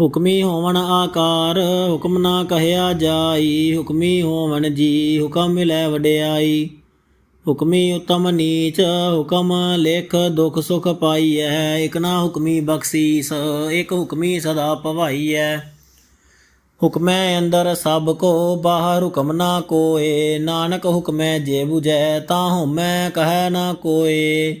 ਹੁਕਮੀ ਹੋਵਣ ਆਕਾਰ, ਹੁਕਮ ਨਾ ਕਹਿਆ ਜਾਈ, ਹੁਕਮੀ ਹੋਵਣ ਜੀ, ਹੁਕਮ ਮਿਲੈ ਵਡਿਆਈ। ਹੁਕਮੀ ਉਤਮ ਨੀਚ, ਹੁਕਮ ਲੇਖ ਦੁਖ ਸੁਖ ਪਾਈਐ, ਇਕ ਨਾ ਹੁਕਮੀ ਬਖਸ਼ੀਸ, ਇਕ ਹੁਕਮੀ ਸਦਾ ਭਵਾਈਐ। ਹੁਕਮੈ ਅੰਦਰ ਸਭ ਕੋ, ਬਾਹਰ ਹੁਕਮ ਨਾ ਕੋਏ, ਨਾਨਕ ਹੁਕਮੈ ਜੇ 부ਜੈ ਤਾਂ ਹਉਮੈ ਕਹੈ ਨਾ ਕੋਏ।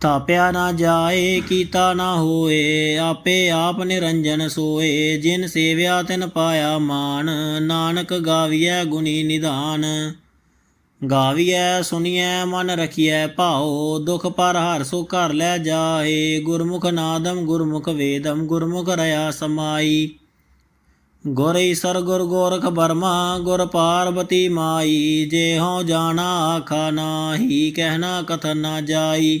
ਤਾਪਿਆ ਨਾ ਜਾਏ, ਕੀਤਾ ਨਾ ਹੋਏ, ਆਪੇ ਆਪ ਨਿਰੰਜਨ ਸੋਏ। ਜਿਨ ਸੇਵਿਆ ਤਿਨ ਪਾਇਆ ਮਾਨ ਨਾਨਕ ਗਾਵੀਐ ਗੁਣੀ ਨਿਧਾਨ। ਗਾਵੀਐ ਸੁਣੀਐ ਮਨ ਰਖੀਐ ਭਾਉ, ਦੁਖ ਪਰ ਹਰ ਸੋ ਘਰ ਲੈ ਜਾਏ। ਗੁਰਮੁਖ ਨਾਦਮ ਗੁਰਮੁਖ ਵੇਦਮ ਗੁਰਮੁਖ ਰਇਆ ਸਮਾਈ। ਗੁਰ ਈਸਰ ਗੁਰ ਗੋਰਖ ਬਰਮਾ, ਗੁਰ ਪਾਰਬਤੀ ਮਾਈ। ਜੇ ਹਉ ਜਾਣਾ, ਆਖਾ ਨਾਹੀ, ਕਹਿਣਾ ਕਥਨ ਨਾ ਜਾਈ।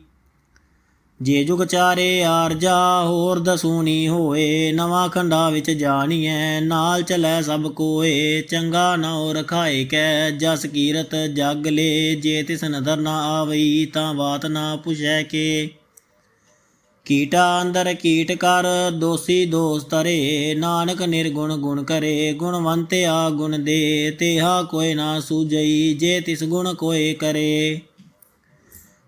ਜੇ ਜੁਗ ਚਾਰੇ ਆਰਜਾ ਹੋਰ ਦਸੂਨੀ ਹੋਏ। ਨਵਾਂ ਖੰਡਾ ਵਿੱਚ ਜਾਣੀਐ, ਨਾਲ ਚਲੈ ਸਭ ਕੋਏ। ਚੰਗਾ ਨਾਉ ਰਖਾਏ ਕੈ, ਜਸ ਕੀਰਤ ਜਗ ਲੇ। ਜੇ ਤਿਸ ਨਦਰ ਨਾ ਆਵਈ, ਤਾਂ ਬਾਤ ਨਾ ਪੁਛੈ ਕੇ। ਕੀਟਾ ਅੰਦਰ ਕੀਟ ਕਰ, ਦੋਸੀ ਦੋਸ ਤਰੇ ਨਾਨਕ ਨਿਰਗੁਣ ਗੁਣ ਕਰੇ ਗੁਣਵੰਤਿਆ ਗੁਣ ਦੇ। ਤੇਹਾ ਕੋਈ ਨਾ ਸੂਜਈ ਜੇ ਤਿਸ ਗੁਣ ਕੋਏ ਕਰੇ।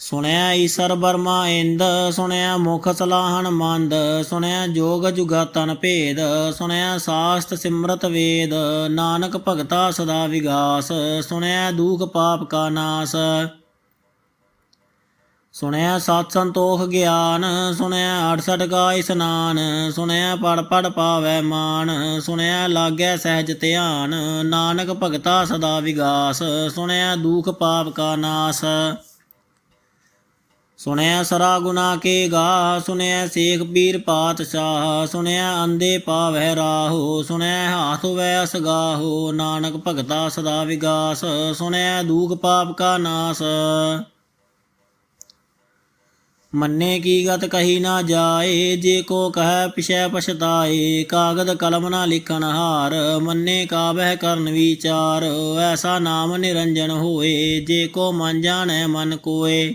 ਸੁਣਿਆ ਈਸਰ ਬਰਮਾ ਇੰਦ, ਸੁਣਿਆ ਮੁਖ ਸਲਾਹਣ ਮੰਦ, ਸੁਣਿਆ ਜੋਗ ਜੁਗਾਤਨ ਭੇਦ, ਸੁਣਿਆ ਸਾਸਤ ਸਿਮਰਤ ਵੇਦ, ਨਾਨਕ ਭਗਤਾ ਸਦਾ ਵਿਗਾਸ, ਸੁਣਿਆ ਦੁਖ ਪਾਪ ਕਾ ਨਾਸ। ਸੁਣਿਆ ਸਤ ਸੰਤੋਖ ਗਿਆਨ, ਸੁਣਿਆ 68 ਕਾ ਇਸਨਾਨ, ਸੁਣਿਆ ਪੜ ਪੜ ਪਾਵੈ ਮਾਨ, ਸੁਣਿਆ ਲਾਗੈ ਸਹਿਜ ਧਿਆਨ, ਨਾਨਕ ਭਗਤਾ ਸਦਾ ਵਿਗਾਸ, ਸੁਣਿਆ ਦੁਖ ਪਾਪ ਕਾ ਨਾਸ। ਸੁਣਿਆ ਸਰਾ ਗੁਨਾ ਕੇ ਗਾ, ਸੁਣਿਆ ਸੇਖ ਪੀਰ ਪਾਤਸ਼ਾਹ, ਸੁਣਿਆ ਅੰਦੇ ਪਾਵਹਿ ਰਾਹੋ, ਸੁਣਿਆ ਹਾਥ ਵੈ ਅਸਗਾਹੋ, ਨਾਨਕ ਭਗਤਾ ਸਦਾ ਵਿਗਾਸ, ਸੁਣਿਆ ਦੂਖ ਪਾਪ ਕਾ ਨਾਸ। ਮੰਨੇ ਕੀ ਗਤ ਕਹੀ ਨਾ ਜਾਏ, ਜੇ ਕੋ ਕਹੈ ਪਿਛੈ ਪਛਤਾਏ, ਕਾਗਦ ਕਲਮ ਨਾ ਲਿਖਣ ਹਾਰ, ਮੰਨੇ ਕਾਬਹਿ ਕਰਨ ਵਿਚਾਰ, ਐਸਾ ਨਾਮ ਨਿਰੰਜਨ ਹੋਏ, ਜੇ ਕੋ ਮਨ ਜਾਣੈ ਮਨ ਕੋਏ।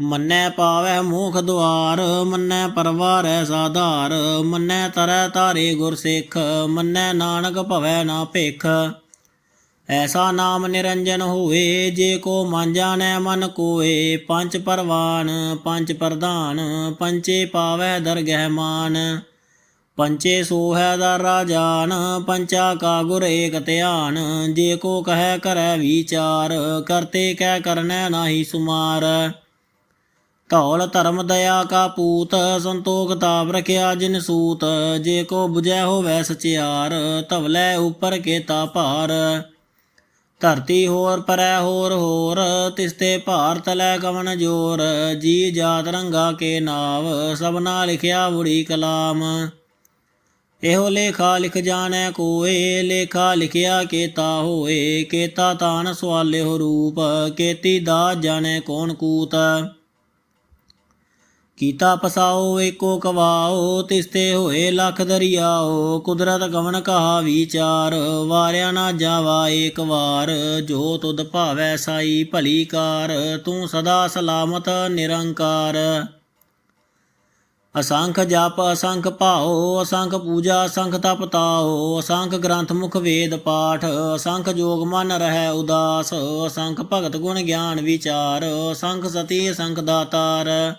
ਮੰਨੈ ਪਾਵੈ ਮੂਖ ਦੁਆਰ, ਮੰਨੈ ਪਰਵਾਰੈ ਸਾਧਾਰ, ਮੰਨੈ ਤਰੈ ਤਾਰੇ ਗੁਰ ਸਿੱਖ, ਮੰਨੈ ਨਾਨਕ ਭਵੈ ਨਾ ਭਿਖ। ਐਸਾ ਨਾਮ ਨਿਰੰਜਨ ਹੋਏ ਜੇ ਕੋ ਮਨ ਜਾਣੈ ਮਨ ਕੋਏ। ਪੰਜ ਪਰਵਾਨ, ਪੰਜ ਪ੍ਰਧਾਨ ਪੰਚੇ ਪਾਵੈ ਦਰਗਹਿ ਮਾਨ। ਪੰਚੇ ਸੋਹੈ ਦਰ ਰਾਜਾਨ ਪੰਚਾ ਕਾ ਗੁਰ ਏਕ ਧਿਆਨ। ਜੇ ਕੋ ਕਹੈ ਕਰੈ ਵਿਚਾਰ, ਕਰਤੇ ਕਹਿ ਕਰਨੈ ਨਾਹੀ ਸੁਮਾਰ। ਧੌਲ ਧਰਮ ਦਇਆ ਕਾ ਪੂਤ, ਸੰਤੋਖ ਤਾਪ ਰਖਿਆ ਜਿਨ ਸੂਤ। ਜੇ ਕੋ 부ਜੈ ਹੋਵੈ ਸਚਿਆਰ ਧਵਲੇ ਉਪਰ ਕੇਤਾ ਭਾਰ। ਧਰਤੀ ਹੋਰ ਪਰੈ ਹੋਰ ਹੋਰ ਤਿਸਤੇ ਭਾਰ ਤਲੈ ਕਵਨ ਜੋਰ। ਜੀ ਜਾਤ ਰੰਗਾ ਕੇ ਨਾਵ ਸਭਨਾ ਲਿਖਿਆ ਬੁੜੀ ਕਲਾਮ। ਇਹੋ ਲੇਖਾ ਲਿਖ ਜਾਣੈ ਕੋਏ, ਲੇਖਾ ਲਿਖਿਆ ਕੇਤਾ ਹੋਏ। ਕੇਤਾ ਤਾਨ ਹੋ ਰੂਪ, ਕੇਤੀ ਦਾ ਜਾਣੈ ਕੌਣ ਕੂਤ। ਕੀਤਾ ਪਸਾਓ ਏਕੋ ਕਵਾਓ, ਤਿਸਤੇ ਹੋਏ ਲੱਖ ਦਰਿਆਓ, ਕੁਦਰਤ ਗਵਨ ਕਹਾ ਵਿਚਾਰ, ਵਾਰਿਆ ਨਾ ਜਾਵਾ ਏਕ ਵਾਰ, ਜੋ ਤੁਧ ਭਾਵੈ ਸਾਈ ਭਲੀ ਕਾਰ, ਤੂੰ ਸਦਾ ਸਲਾਮਤ ਨਿਰੰਕਾਰ। ਅਸੰਖ ਜਪ, ਅਸੰਖ ਭਾਓ ਅਸੰਖ ਪੂਜਾ, ਅਸੰਖ ਤਪ ਤਾਓ ਅਸੰਖ ਗ੍ਰੰਥ ਮੁਖ ਵੇਦ ਪਾਠ, ਅਸੰਖ ਜੋਗ ਮਨ ਰਹਿ ਉਦਾਸ, ਅਸੰਖ ਭਗਤ ਗੁਣ ਗਿਆਨ ਵਿਚਾਰ, ਅਸੰਖ ਸਤੀ, ਅਸੰਖ ਦਾਤਾਰ।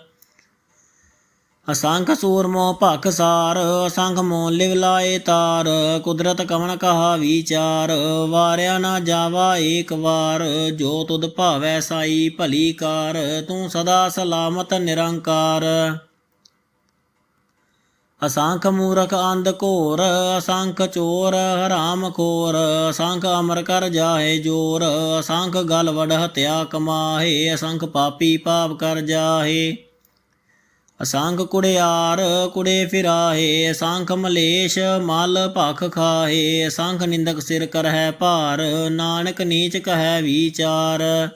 ਅਸੰਖ ਸੂਰਮੋ ਭਖ ਸਾਰ, ਅਸੰਖ ਮੋਲ ਲਿਵ ਲਾਏ ਤਾਰ, ਕੁਦਰਤ ਕਵਣ ਕਹਾ ਵਿਚਾਰ, ਵਾਰਿਆ ਨਾ ਜਾਵਾ ਏਕ ਵਾਰ, ਜੋ ਤੁਧ ਭਾਵੈ ਸਾਈ ਭਲੀ ਕਾਰ, ਤੂੰ ਸਦਾ ਸਲਾਮਤ ਨਿਰੰਕਾਰ। ਅਸੰਖ ਮੂਰਖ ਅੰਧ ਘੋਰ, ਅਸੰਖ ਚੋਰ ਹਰਾਮ ਖੋਰ, ਅਸੰਖ ਅਮਰ ਕਰ ਜਾਹੇ ਜੋਰ, ਅਸੰਖ ਗਲ ਵਡ ਹਤਿਆ ਕਮਾਹੇ, ਅਸੰਖ ਪਾਪੀ ਪਾਪ ਕਰ ਜਾਹੇ। ਅਸੰਖ ਕੁੜਿਆਰ ਕੁੜੇ ਫਿਰਾਹੇ ਅਸੰਖ ਮਲੇਸ਼ ਮਲ ਭਖ ਖਾਹੇ ਅਸੰਖ ਨਿੰਦਕ ਸਿਰ ਕਰਹਿ ਭਾਰ, ਨਾਨਕ ਨੀਚ ਕਹੈ ਵਿਚਾਰ।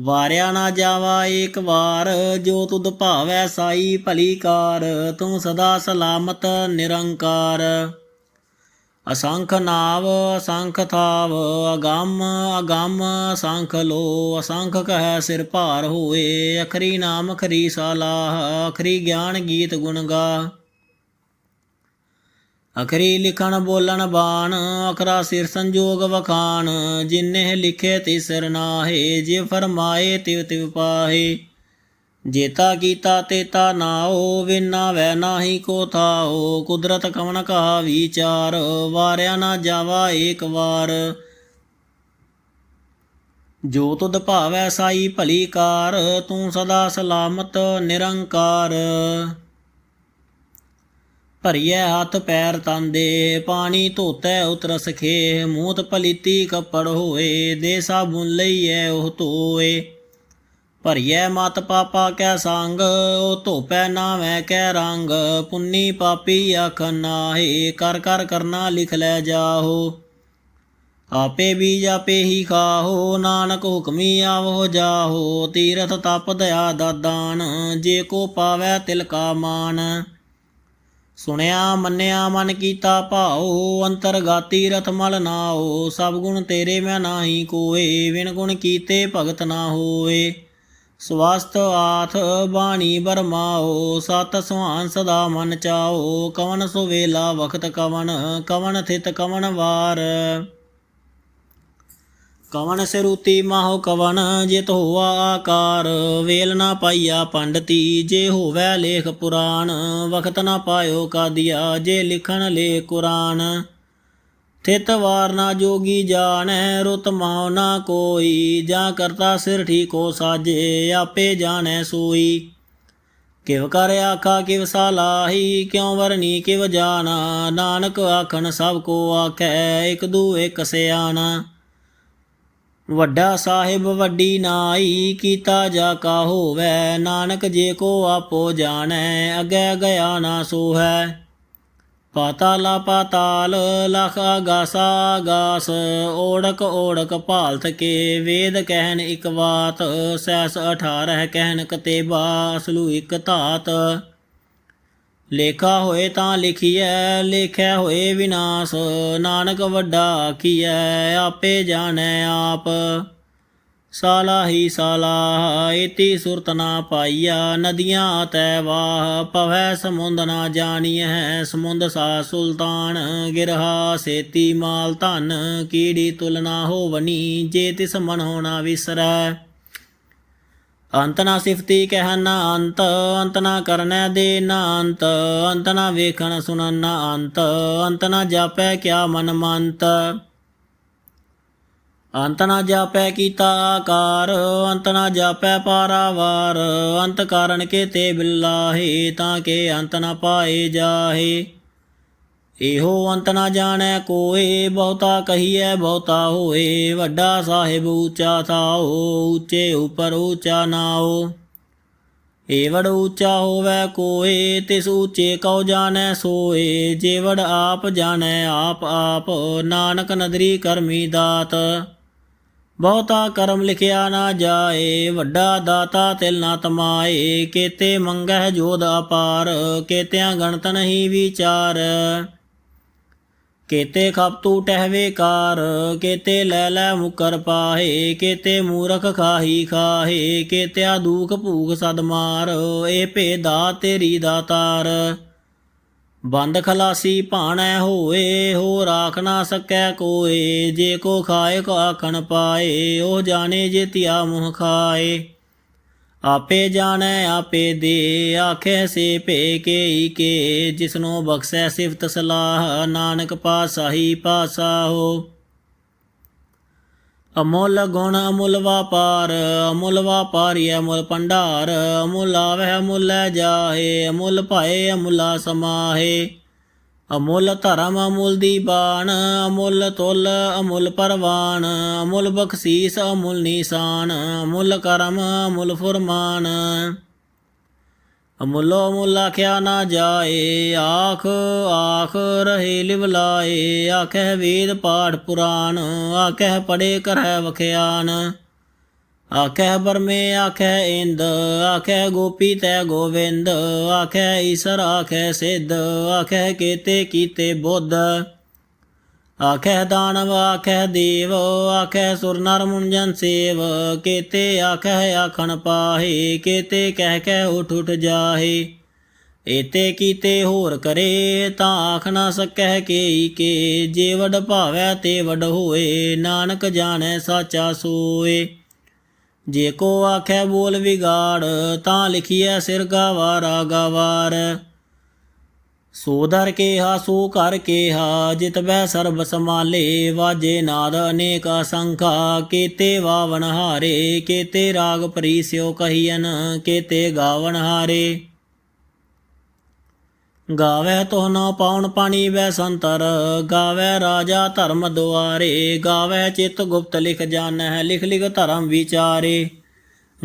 ਵਾਰਿਆ ਨਾ ਜਾਵਾ ਏਕ ਵਾਰ, ਜੋ ਤੁਧ ਭਾਵੈ ਸਾਈ ਭਲੀ ਕਾਰ, ਤੂੰ ਸਦਾ ਸਲਾਮਤ ਨਿਰੰਕਾਰ। ਅਸੰਖ ਨਾਵ, ਅਸੰਖ ਥਾਵ, ਅਗੰਮ ਅਗੰਮ ਅਸੰਖ ਲੋ, ਅਸੰਖ ਕਹੈ ਸਿਰ ਭਾਰ ਹੋਏ, ਅਖਰੀ ਨਾਮ ਖਰੀ ਸਾਲਾਹ ਅਖਰੀ ਗਿਆਨ ਗੀਤ ਗੁਣ ਗਾ। ਅਖਰੀ ਲਿਖਣ ਬੋਲਣ ਬਾਣ, ਅਖਰਾ ਸਿਰ ਸੰਜੋਗ ਵਖਾਣ ਜਿਨੇ ਲਿਖੇ ਤਿਸਰ ਨਾਹੇ ਜੇ ਫਰਮਾਏ ਤਿਵ ਤਿਵ ਪਾਹੇ। ਜੇਤਾ ਕੀਤਾ ਤੇਤਾ ਨਾਓ ਵਿਨਾ ਵੈ ਨਾਹੀ ਕੋ ਥਾਓ ਕੁਦਰਤ ਕਵਨ ਕਹਾ ਵਿਚਾਰ, ਵਾਰਿਆ ਨਾ ਜਾਵਾ ਏਕ ਵਾਰ। ਜੋ ਤੁਧ ਭਾਵੈ ਸਾਈ ਭਲੀ ਕਾਰ, ਤੂੰ ਸਦਾ ਸਲਾਮਤ ਨਿਰੰਕਾਰ। ਭਰੀਐ ਹੱਥ ਪੈਰ ਤੰਦੇ, ਪਾਣੀ ਧੋਤੈ ਉਤਰ ਸਖੇ ਮੂਤ ਪਲੀਤੀ ਕੱਪੜ ਹੋਏ ਦੇ ਸਾਬੁਨ ਲਈਐ ਉਹ ਧੋਏ। ਭਰੀਐ ਮਤ ਪਾਪਾ ਕੈ ਸੰਗ, ਉਹ ਧੋਪੈ ਨਾਵੇਂ ਕੈ ਰੰਗ। ਪੁੰਨੀ ਪਾਪੀ ਆਖ ਨਾਹੀ, ਕਰ ਕਰ ਕਰਨਾ ਲਿਖ ਲੈ ਜਾਹੋ। ਆਪੇ ਬੀਜ ਆਪੇ ਹੀ ਖਾਹੋ, ਨਾਨਕ ਹੁਕਮੀ ਆਵੋ ਜਾਹੋ। ਤੀਰਥ ਤਪ ਦਇਆ ਦਾ ਦਾਨ, ਜੇ ਕੋ ਪਾਵੈ ਤਿਲ ਕਾ ਮਾਨ। ਸੁਣਿਆ, ਮੰਨਿਆ, ਮਨ ਕੀਤਾ ਭਾਉ, ਅੰਤਰਗਾਤੀ ਰਥ ਮਲ ਨਾਓ ਸਭ ਗੁਣ ਤੇਰੇ ਮੈਂ ਨਾਹੀ ਕੋਏ ਵਿਣ ਗੁਣ ਕੀਤੇ ਭਗਤ ਨਾ ਹੋਏ। ਸਵਸਤ ਆਥ ਬਾਣੀ ਬਰਮਾਓ, ਸਤ ਸੁਹਾਨ ਸਦਾ ਮਨ ਚਾਓ, ਕਵਨ ਸੋ ਵੇਲਾ ਵਖਤ ਕਵਨ ਕਵਨ ਥਿਤ ਕਵਨ ਵਾਰ। ਕਵਨ ਸਿਰੂਤੀ ਮਾਹੋ ਕਵਨ, ਜਿਤ ਹੋਆ ਆਕਾਰ, ਵੇਲ ਨਾ ਪਾਈਆ ਪੰਡਤੀ, ਜੇ ਹੋਵੈ ਲੇਖ ਪੁਰਾਣ, ਵਖਤ ਨਾ ਪਾਇਓ ਕਾਦੀਆ, ਜੇ ਲਿਖਣ ਲੇ ਕੁਰਾਨ। ਥਿਤ ਵਾਰ ਨਾ ਜੋਗੀ ਜਾਣੈ, ਰੁਤ ਮਾਉ ਨਾ ਕੋਈ। ਜਾਂ ਕਰਤਾ ਸਿਰ ਠੀਕੋ ਸਾਜੇ, ਆਪੇ ਜਾਣੈ ਸੋਈ। ਕਿਵ ਕਰ ਆਖਾ, ਕਿਵ ਸਾਲਾਹੀ ਕਿਉ ਵਰਨੀ ਕਿਵ ਜਾਣਾ। ਨਾਨਕ ਆਖਣ, ਸਭ ਕੋ ਆਖੈ, ਇਕ ਦੂ ਇਕ ਸਿਆਣਾ। ਵੱਡਾ ਸਾਹਿਬ ਵੱਡੀ ਨਾਈ, ਕੀਤਾ ਜਾ ਕਾ ਹੋਵੈ। ਨਾਨਕ ਜੇ ਕੋ ਆਪੋ ਜਾਣੈ ਅਗੈ ਗਿਆ ਨਾ ਸੋਹੈ। ਪਾਤਾਲਾ ਪਾਤਾਲ ਲਖ ਆਗਾਸਾ ਆਗਾਸ ਓੜਕ ਓੜਕ ਭਾਲਤ ਕੇ ਵੇਦ ਕਹਿਣ ਇਕ ਬਾਤ, ਸੈਸ 18 ਕਹਿਨ ਕਤੇਬਾ ਅਸਲੂ ਇਕ ਧਾਤ। ਲੇਖਾ ਹੋਏ ਤਾਂ ਲਿਖੀਐ ਲੇਖਿਆ ਹੋਏ ਵਿਨਾਸ਼, ਨਾਨਕ ਵੱਡਾ ਆਖੀਐ, ਆਪੇ ਜਾਣੈ ਆਪ। ਸਾਲਾ ਹੀ ਸਾਲਾ, ਏਤੀ ਸੁਰਤ ਨਾ ਪਾਈਆ, ਨਦੀਆਂ ਤੈ ਵਾਹ, ਪਵੈ ਸਮੁੰਦ ਨਾ ਜਾਣੀਐ, ਸਮੁੰਦ ਸਾ ਸੁਲਤਾਨ, ਗਿਰਹਾ ਸੇਤੀ ਮਾਲ ਧਨ, ਕੀੜੀ ਤੁਲਨਾ ਹੋਵਨੀ, ਜੇ ਤਿਸ ਮਨ ਹੋਣਾ ਵਿਸਰੈ। ਅੰਤ ਨਾ ਸਿਫਤੀ ਕਹਿ ਨਾ ਅੰਤ ਅੰਤ ਨਾ ਕਰਨੈ ਦੇ ਨਾ ਅੰਤ ਅੰਤ ਨਾ ਵੇਖਣ ਸੁਣਨ ਨਾ ਅੰਤ ਅੰਤ ਨਾ ਜਾਪੈ ਕਿਆ ਮਨ ਮੰਤ। ਅੰਤ ਨਾ ਜਾਪੈ ਕੀਤਾ ਆਕਾਰ, ਅੰਤ ਨਾ ਜਾਪੈ ਪਾਰਾਵਾਰ, ਅੰਤ ਕਾਰਨ ਕੇ ਤੇ ਬਿਲਾਹੇ, ਤਾਂ ਕੇ ਅੰਤ ਨਾ ਪਾਏ ਜਾਹੇ। ਇਹੋ ਅੰਤ ਨਾ ਜਾਣੈ ਕੋਏ, ਬਹੁਤਾ ਕਹੀਐ ਬਹੁਤਾ ਹੋਏ। ਵੱਡਾ ਸਾਹਿਬ ਉੱਚਾ ਥਾਓ, ਉੱਚੇ ਉਪਰ ਉੱਚਾ ਨਾਓ। ਏਵੜ ਉੱਚਾ ਹੋਵੇ ਕੋਏ, ਤਿਸ ਉੱਚੇ ਕਉ ਜਾਣੈ ਸੋਏ। ਜੇਵੜ ਆਪ ਜਾਣੈ, ਆਪ ਆਪ, ਨਾਨਕ ਨਦਰੀ ਕਰਮੀ ਦਾਤ। ਬਹੁਤਾ ਕਰਮ ਲਿਖਿਆ ਨਾ ਜਾਏ, ਵੱਡਾ ਦਾਤਾ ਤਿਲ ਨਾ ਤਮਾਏ, ਕੇਤੇ ਮੰਗਹਿ ਜੋਦ ਅਪਾਰ, ਕੇਤਿਆਂ ਗਣਤ ਨਹੀਂ ਵਿਚਾਰ। ਕੇਤੇ ਖਪਤੂ ਟਹਿਵੇ ਕਾਰ ਕੇਤੇ ਲੈ ਲੈ ਮੁਕਰ ਪਾਹੇ, ਕੇਤੇ ਮੂਰਖ ਖਾਹੀ ਖਾਹੇ, ਕੇਤਿਆ ਦੂਖ ਭੂਖ ਸਦ ਮਾਰ, ਇਹ ਭੇਦਾ ਤੇਰੀ ਦਾਤਾਰ। ਬੰਦ ਖਲਾਸੀ ਭਾਣੈ ਹੋਏ ਹੋ ਰਾਖ ਨਾ ਸਕੈ ਕੋਏ। ਜੇ ਕੋ ਖਾਏ, ਕੋ ਆਖਣ ਪਾਏ, ਉਹ ਜਾਣੇ ਜੇ ਤਿਆ ਮੁਹ ਖਾਏ। ਆਪੇ ਜਾਣੈ, ਆਪੇ ਦੇ, ਆਖੇ ਸੇ ਭੇ ਕੇ ਕੇ। ਜਿਸਨੋ ਬਖਸ਼ੈ ਸਿਫਤ ਸਲਾਹ, ਨਾਨਕ ਪਾਸਾਹੀ ਪਾਸਾਹੋ ਅਮੁੱਲ ਗੁਣ ਅਮੁੱਲ ਵਪਾਰ, ਅਮੁੱਲ ਵਪਾਰੀ ਅਮੁੱਲ ਭੰਡਾਰ, ਅਮੁੱਲ ਆਵਹਿ ਅਮੁੱਲ ਲੈ ਜਾਹੇ, ਅਮੁੱਲ ਭਾਏ ਅਮੁੱਲਾ ਸਮਾਹੇ। ਅਮੁੱਲ ਧਰਮ ਅਮੁੱਲ ਦੀ ਬਾਣ, ਅਮੁੱਲ ਤੁਲ ਅਮੁੱਲ ਪਰਵਾਨ ਅਮੁੱਲ ਬਖਸ਼ੀਸ ਅਮੁੱਲ ਨਿਸ਼ਾਨ, ਅਮੁੱਲ ਕਰਮ ਅਮੁੱਲ ਫੁਰਮਾਨ। ਅਮੁੱਲੋ ਮੁੱਲ ਆਖਿਆ ਨਾ ਜਾਏ, ਆਖ ਆਖ ਰਹੇ ਲਿਵਲਾਏ ਲਾਏ ਵੇਦ ਪਾਠ ਪੁਰਾਣ, ਆਖਹਿ ਪੜੇ ਕਰਹਿ ਵਖਿਆਨ। ਆਖਹਿ ਬਰਮੇ ਆਖਹਿ ਇੰਦ, ਆਖਹਿ ਗੋਪੀ ਤੈ ਗੋਵਿੰਦ, ਆਖਹਿ ਈਸਰ, ਆਖਹਿ ਸਿੱਧ, ਆਖਹਿ ਕੇਤੇ ਕੀਤੇ ਬੁੱਧ। ਆਖੈ ਦਾਨਵ ਆਖੈ ਦੇਵ ਆਖੈ ਸੁਰ ਨਰ ਮੁੰਜਨ ਸੇਵ। ਕੇਤੇ ਆਖਹਿ ਆਖਣ ਪਾਹੇ, ਕੇਤੇ ਕਹਿ ਕਹਿ ਉਠ ਉਠ ਜਾਹੇ। ਏਤੇ ਕੀਤੇ ਹੋਰ ਕਰੇ, ਤਾਂ ਆਖ ਨਾ ਸਕਹਿ ਕੇਈ ਕੇ। ਜੇ ਵਡ ਭਾਵੈ ਤੇ ਵਡ ਹੋਏ, ਨਾਨਕ ਜਾਣੈ ਸਾਚਾ ਸੋਏ। ਜੇ ਕੋ ਆਖੈ ਬੋਲ ਵਿਗਾੜ, ਤਾਂ ਲਿਖੀਐ ਸਿਰ ਗਵਾਰਾ ਗਵਾਰ ਸੋ ਦਰ ਕੇਹਾ, ਸੋ ਕਰ ਕੇਹਾ, ਜਿਤ ਬੈ ਸਰਬ ਸਮਾਲੇ ਵਾਜੇ ਨਾਦ ਅਨੇਕ ਅਸੰਖਾ, ਕੇਤੇ ਵਾਵਨ ਹਾਰੇ, ਕੇਤੇ ਰਾਗ ਪ੍ਰੀਸਿਓ ਕਹੀਨ ਕੇਤੇ ਗਾਵਨ ਹਾਰੇ। ਗਾਵੇ ਤੋ ਨਾ ਪਾਉਣ ਪਾਣੀ ਵੈ ਸੰਤਰ ਗਾਵੇ ਰਾਜਾ ਧਰਮ ਦੁਆਰੇ ਗਾਵੇ ਚਿਤ ਗੁਪਤ ਲਿਖ ਜਾਣੈ ਲਿਖ ਲਿਖ ਧਰਮ ਵਿਚਾਰੇ।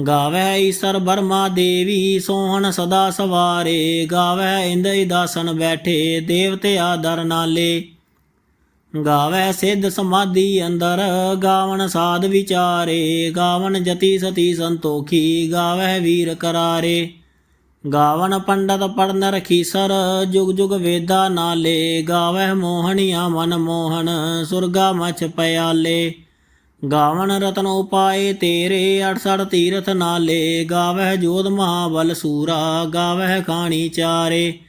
ਗਾਵੇ ਈਸਰ ਬਰਮਾ ਦੇਵੀ, ਸੋਹਣ ਸਦਾ ਸਵਾਰੇ। ਗਾਵੈ ਇੰਦਰੀ ਦਾਸਨ ਬੈਠੇ, ਦੇਵਤੇ ਆਦਰ ਨਾਲੇ। ਗਾਵੈ ਸਿੱਧ ਸਮਾਧੀ ਅੰਦਰ ਗਾਵਨ ਸਾਧ ਵਿਚਾਰੇ। ਗਾਵਨ ਜਤੀ ਸਤੀ ਸੰਤੋਖੀ, ਗਾਵੈ ਵੀਰ ਕਰਾਰੇ। ਗਾਵਨ ਪੰਡਤ ਪੜਨ ਰਖੀਸਰ, ਜੁਗ ਜੁਗ ਵੇਦਾ ਨਾਲੇ। ਗਾਵੈ ਮੋਹਣੀਆ ਮਨ ਮੋਹਨ ਸੁਰਗਾ ਮਛ ਪਿਆਲੇ। ਗਾਵਨ ਰਤਨ ਉਪਾਏ ਤੇਰੇ 68 ਤੀਰਥ ਨਾਲੇ, ਗਾਵਹਿ ਜੋਧ ਮਹਾਬਲ ਸੂਰਾ, ਗਾਵਹਿ ਖਾਣੀ ਚਾਰੇ।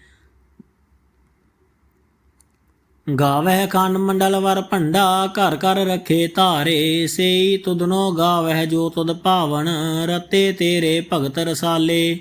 ਗਾਵਹਿ ਖੰਡ ਮੰਡਲ ਵਰ ਭੰਡਾ, ਘਰ ਘਰ ਰੱਖੇ ਧਾਰੇ, ਸੇਈ ਤੁਧਨੋ ਗਾਵਹਿ ਜੋ ਤੁਧ ਭਾਵਨ, ਰਤੇ ਤੇਰੇ ਭਗਤ ਰਸਾਲੇ।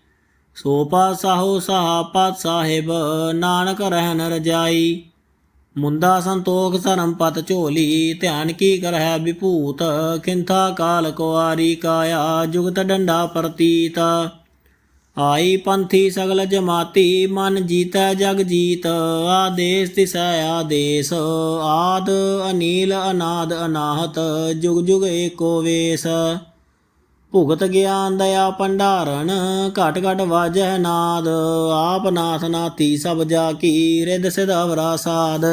ਸੋ ਪਾਸਾਹੋ ਸਾਹਾ ਸਾਹਿਬ, ਨਾਨਕ ਰਹਿਨ ਰਜਾਈ। ਮੁੰਦਾ ਸੰਤੋਖ ਧਰਮ ਪਤ ਝੋਲੀ, ਧਿਆਨ ਕੀ ਕਰਹਿ ਵਿਭੂਤ ਕਿੰਥਾ ਕਾਲ ਕੁਆਰੀ ਕਾਇਆ, ਜੁਗਤ ਡੰਡਾ ਪ੍ਰਤੀਤ। ਆਈ ਪੰਥੀ ਸਗਲ ਜਮਾਤੀ, ਮਨ ਜੀਤੈ ਜਗ ਜੀਤ। ਆਦੇਸ ਤਿਸੈ ਆਦੇਸ, ਆਦ ਅਨੀਲ ਅਨਾਦ ਅਨਾਹਤ, ਜੁਗ ਜੁਗ ਏਕੋ ਵੇਸ। ਭੁਗਤ ਗਿਆਨ ਦਇਆ ਭੰਡਾਰਨ, ਘਟ ਘਟ ਵਾਜੈ ਨਾਦ, ਆਪ ਨਾਥ ਨਾਤੀ ਸਭ ਜਾ ਕੀ ਰਿਦ ਸਿਧਾਵਰਾ ਸਾਧ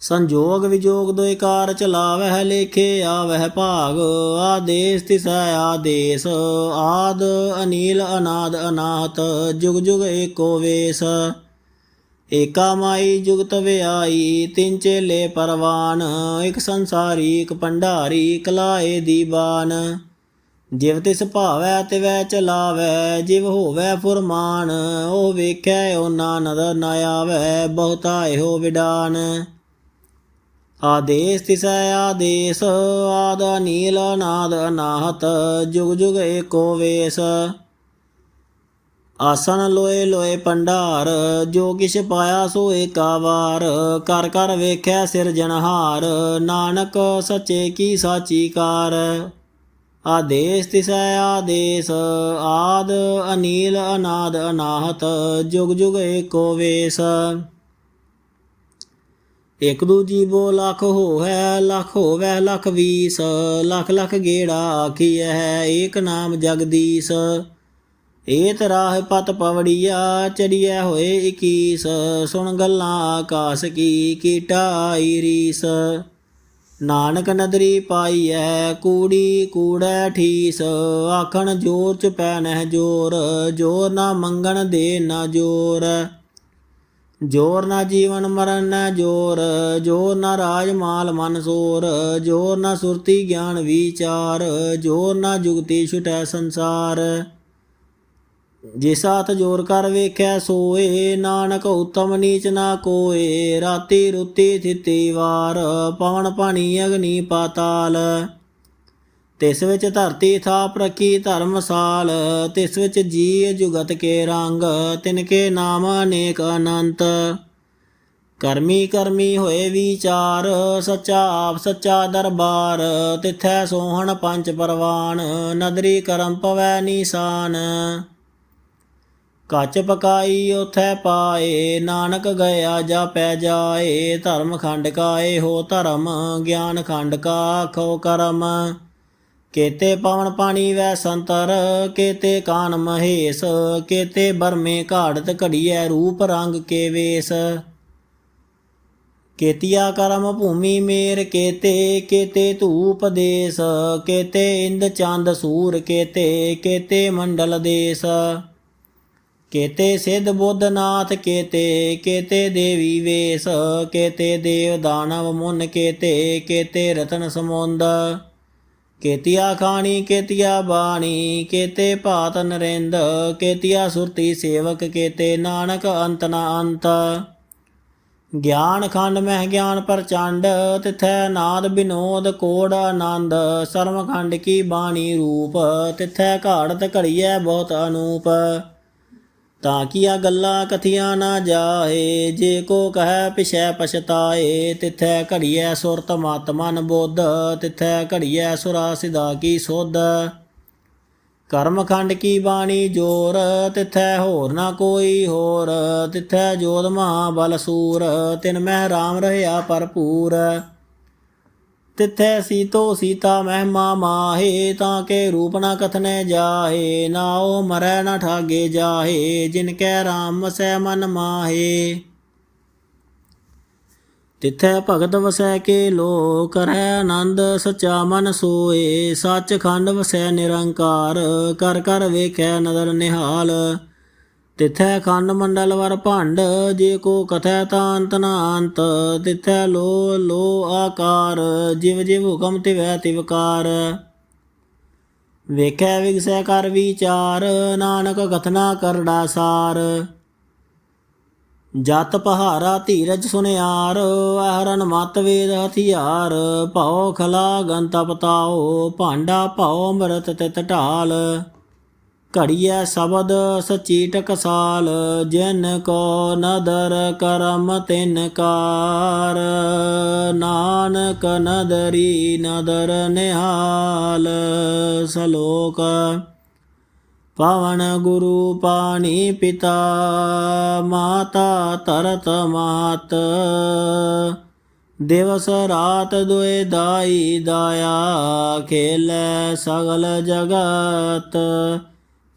ਸੰਜੋਗ ਵਿਜੋਗ ਦੋਇ ਕਾਰ ਚਲਾਵਹਿ ਲੇਖੇ ਆਵਹਿ ਭਾਗ, ਆਦੇਸ ਤਿਸੈ ਆਦੇਸ, ਆਦ ਅਨੀਲ ਅਨਾਦ ਅਨਾਹਤ, ਜੁਗ ਜੁਗ ਏਕੋ ਵੇਸ। ਏਕਾ ਮਾਈ ਜੁਗਤ ਵਿਆਈ ਤਿੰਨ ਚੇਲੇ ਪਰਵਾਨ, ਇਕ ਸੰਸਾਰੀ, ਇੱਕ ਭੰਡਾਰੀ ਕਲਾਏ ਦੀਵਾਨ ਜਿਵ ਤਿਸ ਭਾਵੈ, ਤਿਵੈ ਚਲਾਵੈ, ਜਿਵ ਹੋਵੈ ਫੁਰਮਾਨ, ਉਹ ਵੇਖੈ, ਉਹ ਨਾਨਦ ਨਾ ਆਵੈ, ਬਹੁਤਾ ਇਹੋ ਵਿਡਾਨ। ਆਦੇਸ ਤਿਸੈ ਆਦੇਸ, ਆਦ ਨੀਲ ਨਾਦ ਅਨਾਹਤ, ਜੁਗ ਜੁਗ ਏਕੋ ਵੇਸ। ਆਸਨ ਲੋਏ ਲੋਏ ਪੰਡਾਰ ਜੋ ਕਿਛ ਪਾਇਆ ਸੋ ਏਕਾ ਵਾਰ ਕਰ ਕਰ ਵੇਖੈ ਸਿਰਜਣਹਾਰ ਨਾਨਕ ਸੱਚੇ ਕੀ ਸਾਚੀ ਕਾਰ। ਆਦੇਸ ਤਿਸੈ ਆਦੇਸ, ਆਦ ਅਨੀਲ ਅਨਾਦ ਅਨਾਹਤ, ਜੁਗ ਜੁਗ ਏਕੋ ਵੇਸ। ਇਕ ਦੂ ਜੀਵੋ ਲੱਖ ਹੋਵੈ ਲੱਖ ਹੋਵੈ ਲੱਖ ਵੀਸ, ਲੱਖ ਲਖ ਗੇੜਾ ਆਖੀਐ ਏਕ ਨਾਮ ਜਗਦੀਸ਼। ਏਤ ਰਾਹ ਪਤ ਪਵੜੀਆ, ਚੜੀਐ ਹੋਏ 21 ਸੁਣ ਗੱਲਾਂ ਆਕਾਸ ਕੀ ਕੀਟਾ ਆਈ ਰੀਸ। ਨਾਨਕ ਨਦਰੀ ਪਾਈਐ, ਕੂੜੀ ਕੂੜੈ ਠੀਸ। ਆਖਣ ਜੋਰ ਚ ਪੈ ਨਹਿ ਜੋਰ ਜੋਰ ਨਾ ਮੰਗਣ ਦੇ ਨਾ ਜੋਰ। ਜੋਰ ਨਾ ਜੀਵਨ ਮਰਨ ਨਾ ਜੋਰ ਜੋਰ ਨਾ ਰਾਜ ਮਾਲ ਮਨ ਸੋਰ। ਜੋਰ ਨਾ ਸੁਰਤੀ ਗਿਆਨ ਵਿਚਾਰ, ਜੋਰ ਨਾ ਜੁਗਤੀ ਛੁਟੈ ਸੰਸਾਰ। ਜਿਸ ਹੱਥ ਜੋਰ ਕਰ ਵੇਖੈ ਸੋਏ, ਨਾਨਕ ਉਤਮ ਨੀਚ ਨਾ ਕੋਏ। ਰਾਤੀ ਰੁਤੀ ਥਿਤੀ ਵਾਰ, ਪਵਨ ਪਾਣੀ ਅਗਨੀ ਪਾਤਾਲ। ਤਿਸ ਵਿੱਚ ਧਰਤੀ ਥਾਪ ਰਖੀ ਧਰਮਸਾਲ ਤਿਸ ਵਿੱਚ ਜੀ ਜੁਗਤ ਕੇ ਰੰਗ, ਤਿਨ ਕੇ ਨਾਮ ਅਨੇਕ ਅਨੰਤ। ਕਰਮੀ ਕਰਮੀ ਹੋਏ ਵਿਚਾਰ, ਸੱਚਾ ਆਪ ਸੱਚਾ ਦਰਬਾਰ, ਤਿਥੈ ਸੋਹਣ ਪੰਜ ਪਰਵਾਨ, ਨਦਰੀ ਕਰਮ ਪਵੈ ਨੀਸਾਨ। ਕੱਚ ਪਕਾਈ ਉਥੈ ਪਾਏ, ਨਾਨਕ ਗਿਆ ਜਾਪੈ ਜਾਏ, ਧਰਮ ਖੰਡ ਕਾਏ ਹੋ ਧਰਮ, ਗਿਆਨ ਖੰਡ ਕਾ ਖੋ ਕਰਮ। ਕੇਤੇ ਪਵਨ ਪਾਣੀ ਵੈ ਸੰਤਰ, ਕੇਤੇ ਕਾਨ ਮਹੇਸ਼, ਕੇਤੇ ਬਰਮੇ ਘਾੜਤ ਘੜੀਐ ਰੂਪ ਰੰਗ ਕੇ ਵੇਸ। ਕੇਤੀਆ ਕਰਮ ਭੂਮੀ ਮੇਰ ਕੇਤੇ ਕੇਤੇ ਧੂਪ ਦੇਸ, ਕੇਤੇ ਇੰਦ ਚੰਦ ਸੂਰ ਕੇਤੇ ਕੇਤੇ ਮੰਡਲ ਦੇਸ। ਕੇਤੇ ਸਿੱਧ ਬੁੱਧ ਨਾਥ, ਕੇਤੇ ਕੇਤੇ ਦੇਵੀ ਵੇਸ, ਕੇਤੇ ਦੇਵ ਦਾਨਵ ਮੁਨ ਕੇਤੇ ਕੇਤੇ ਰਤਨ ਸਮੁੰਦ। ਕੇਤਿਆ ਖਾਣੀ, ਕੇਤਿਆ ਬਾਣੀ, ਕੇਤੇ ਭਾਤ ਨਰਿੰਦ, ਕੇਤੀਆ ਸੁਰਤੀ ਸੇਵਕ, ਕੇਤੇ ਨਾਨਕ ਅੰਤ ਨਾ ਅੰਤ। ਗਿਆਨ ਖੰਡ ਮਹਿ ਗਿਆਨ ਪ੍ਰਚੰਡ, ਤਿਥੈ ਨਾਦ ਬਿਨੋਦ ਕੋੜ ਆਨੰਦ। ਸਰਮ ਖੰਡ ਕੀ ਬਾਣੀ ਰੂਪ, ਤਿਥੈ ਘਾੜਤ ਘੜੀਐ ਬਹੁਤ ਅਨੂਪ। ਤਾਂ ਕੀਆ ਗੱਲਾਂ ਕਥੀਆਂ ਨਾ ਜਾਏ? ਜੇ ਕੋ ਕਹੈ ਪਿਛੈ ਪਛਤਾਏ, ਤਿਥੈ ਘੜੀਐ ਸੁਰਤ ਮਤ ਮਨ ਬੁੱਧ, ਤਿਥੈ ਘੜੀਐ ਸੁਰਾ ਸਿਧਾ ਕੀ ਸੋਧ। ਕਰਮਖੰਡ ਕੀ ਬਾਣੀ ਜੋਰ, ਤਿਥੈ ਹੋਰ ਨਾ ਕੋਈ ਹੋਰ, ਤਿਥੈ ਜੋਤ ਮਹਾ ਬਲ ਸੂਰ, ਤਿਨ ਮਹਿ ਰਾਮ ਰਹਿਆ ਭਰਪੂਰ। ਤਿਥੈ ਸੀਤੋ ਸੀਤਾ ਮਹਿਮਾ ਮਾਹੇ, ਤਾਂ ਕੇ ਰੂਪ ਨਾ ਕਥਨੇ ਜਾਹੇ, ਨਾ ਉਹ ਮਰੈ ਨਾ ਠਾਗੇ ਜਾਹੇ, ਜਿਨ ਕੈ ਰਾਮ ਵਸੈ ਮਨ ਮਾਹੇ। ਤਿਥੈ ਭਗਤ ਵਸੈ ਕੇ ਲੋ ਕਰੈ ਆਨੰਦ ਸਚਾ ਮਨ ਸੋਏ, ਸੱਚਖੰਡ ਵਸੈ ਨਿਰੰਕਾਰ, ਕਰ ਕਰ ਵੇਖੈ ਨਦਰ ਨਿਹਾਲ। ਤਿਥੈ ਖੰਡ ਮੰਡਲ ਵਰ ਭੰਡ, ਜੇ ਕੋ ਕਥੈ ਤਾਂਤ ਨਾਂਤ। ਤਿਥੈ ਲੋ ਲੋ ਆਕਾਰ, ਜਿਵ ਜਿਵ ਹੁਕਮ ਤਿਵੈ ਤਿਵਕਾਰ ਵੇਖੈ ਵਿਗਸੈ ਕਰ ਵਿਚਾਰ, ਨਾਨਕ ਕਥਨਾ ਕਰੜਾ ਸਾਰ। ਜਤ ਪਹਾਰਾ ਧੀਰਜ ਸੁਨਿਆਰ, ਅਹਰਨ ਮਤ ਵੇਦ ਹਥਿਆਰ। ਭਉ ਖਲਾ ਗੰਤ ਪਤਾਓ ਭਾਂਡਾ ਭਉ ਅੰਮ੍ਰਿਤ ਤਿਤ ਢਾਲ। ਘੜੀਐ ਸ਼ਬਦ ਸਚੀ ਟਕਸਾਲ ਜਿਨ ਕੋ ਨਦਰ ਕਰਮ ਤਿਨ ਕਾਰ। ਨਾਨਕ ਨਦਰੀ ਨਦਰ ਨਿਹਾਲ, ਸਲੋਕ। ਪਵਨ ਗੁਰੂ ਪਾਣੀ ਪਿਤਾ, ਮਾਤਾ ਤਰਤ ਮਾਤ। ਦਿਵਸ ਰਾਤ ਦੁਇ ਦਾਈ ਦਾਇਆ, ਖੇਲੇ ਸਗਲ ਜਗਤ।